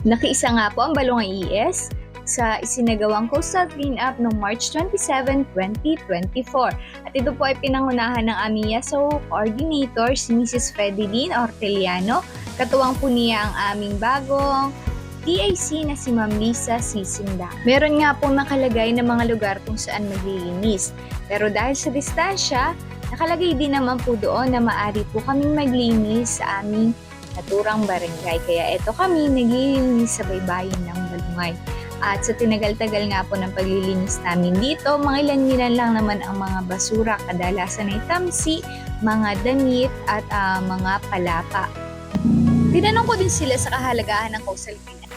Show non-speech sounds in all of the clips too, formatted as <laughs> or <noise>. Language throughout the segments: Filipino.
Nakiisa nga po ang Balongay ES sa isinagawang coastal cleanup noong March 27, 2024. At ito po ay pinangunahan ng aming YESO coordinator, si Mrs. Fedeline Orteliano. Katuwang po niya ang aming bagong TAC na si Ma'am Lisa Sisinda. Meron nga pong nakalagay na mga lugar kung saan maglilinis. Pero dahil sa distansya, nakalagay din naman po doon na maaari po kaming maglinis sa aming naturang barangay. Kaya eto kami naglilinis sa baybayin ng Balungay. At sa tinagal-tagal nga po ng paglilinis namin dito, mga ilan-ilan lang naman ang mga basura, kadalasan ay tamsi, mga damit at ah, mga palapa. Tinanong ko din sila sa kahalagahan ng coastal cleanup.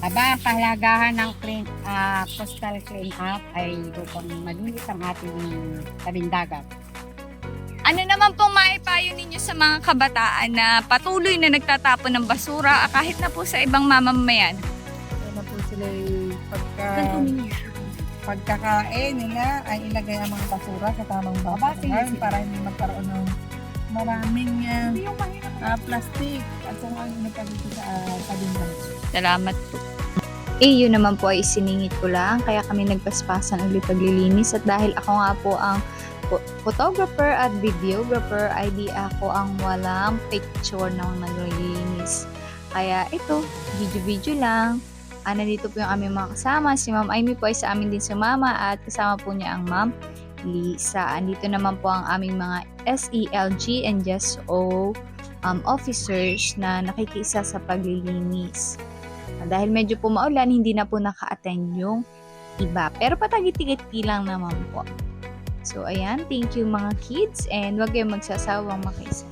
Aba, pahalagahan ng clean, ah, coastal clean up ay upang malinis ang ating tabing dagat. Ano naman pong maipayo ninyo sa mga kabataan na patuloy na nagtatapon ng basura ah, kahit na po sa ibang mamamayan? Ano po sila pagka, pagkakain nila ay ilagay ang mga basura sa tamang basurahan para hindi magkaroon ng maraming uh, plastic at kung ano na pa dito sa uh, Salamat po. Eh, yun naman po ay isiningit ko lang, kaya kami nagpaspasan ulit paglilinis. At dahil ako nga po ang photographer at videographer ay di ako ang walang picture ng naglilinis. Kaya ito, video-video lang. Ah, nandito po yung aming mga kasama. Si Ma'am Amy po ay sa amin din sumama at kasama po niya ang Ma'am Lisa. Andito naman po ang aming mga SELG and JSO um, officers na nakikisa sa paglilinis. Ah, Dahil medyo po hindi na po naka-attend yung iba. Pero patagit-tigit lang naman po. So, ayan. Thank you mga kids and huwag kayong magsasawang makisa.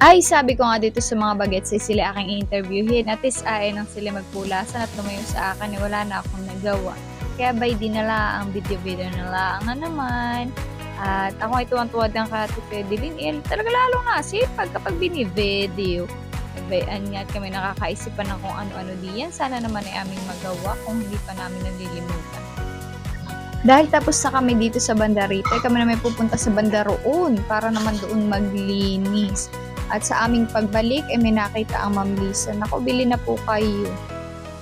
Ay, sabi ko nga dito sa mga bagets ay sila aking interviewin at is ay nang sila magpulasan at lumayo sa akin eh, wala na akong nagawa. Kaya by di nala ang video-video nila ang naman. At ako ay tuwang-tuwa din ka Ate Fedeline. Eh, talaga lalo nga sipag kapag bini-video. Bayaan nga at kami nakakaisipan ng kung ano-ano diyan. Sana naman ay aming magawa kung hindi pa namin nalilimutan. Dahil tapos na kami dito sa banda rito, ay kami na may pupunta sa banda para naman doon maglinis. At sa aming pagbalik, ay may nakita ang Ma'am Lisa. Naku, bili na po kayo.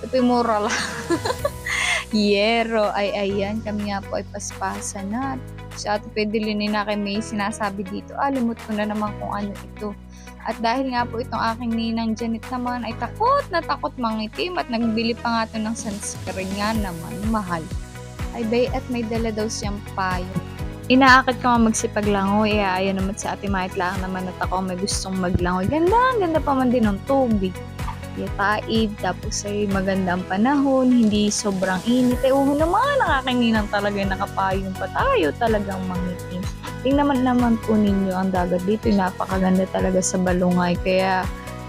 Ito yung mura lang. <laughs> Yero, ay ayan, kami nga po ay paspasan na. Sa Ate Pedeline na kay may sinasabi dito, ah, limot ko na naman kung ano ito. At dahil nga po itong aking ninang Janet naman ay takot na takot mangitim at nagbili pa nga ito ng sunscreen nga naman, mahal. Ay at may dala daw siyang payo. Inaakit ko nga magsipaglangoy, eh ayaw naman sa ate Mait lang naman at ako may gustong maglangoy. Ganda, ang ganda pa man din ng tubig. Yataib, tapos ay magandang panahon, hindi sobrang init. Eh, uho naman, ang aking ninang talaga nakapayong pa tayo, talagang mangitim. Tingnan naman po ninyo ang dagat dito, napakaganda talaga sa Balungay. Kaya,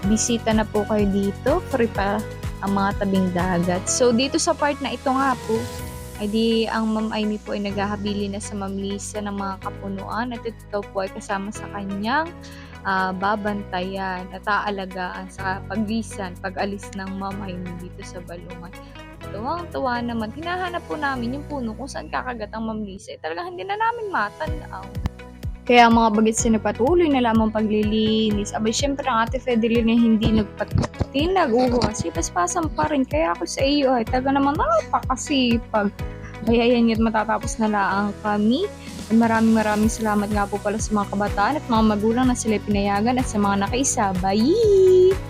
bisita na po kayo dito, free pa ang mga tabing dagat. So, dito sa part na ito nga po, ay di ang Ma'am Amy po ay naghahabili na sa Ma'am Lisa ng mga kapunuan at ito po ay kasama sa kanyang ah, babantayan at aalagaan sa paglisan, pag-alis ng Ma'am Amy dito sa Balungan. Tuwang-tuwa naman. Hinahanap po namin yung puno kung saan kakagat ang Ma'am Lisa. Eh, talaga hindi na namin matanaw. Kaya mga bagets na patuloy na lamang paglilinis. Abay, syempre ang ate Fedeline na hindi nagpatinag. Uho, kasi paspasan pa rin. Kaya ako sa iyo ay taga naman napakasipag. Kaya yan yun, matatapos na lang kami. At maraming maraming salamat nga po pala sa mga kabataan at mga magulang na sila pinayagan at sa mga nakaisa. Bye!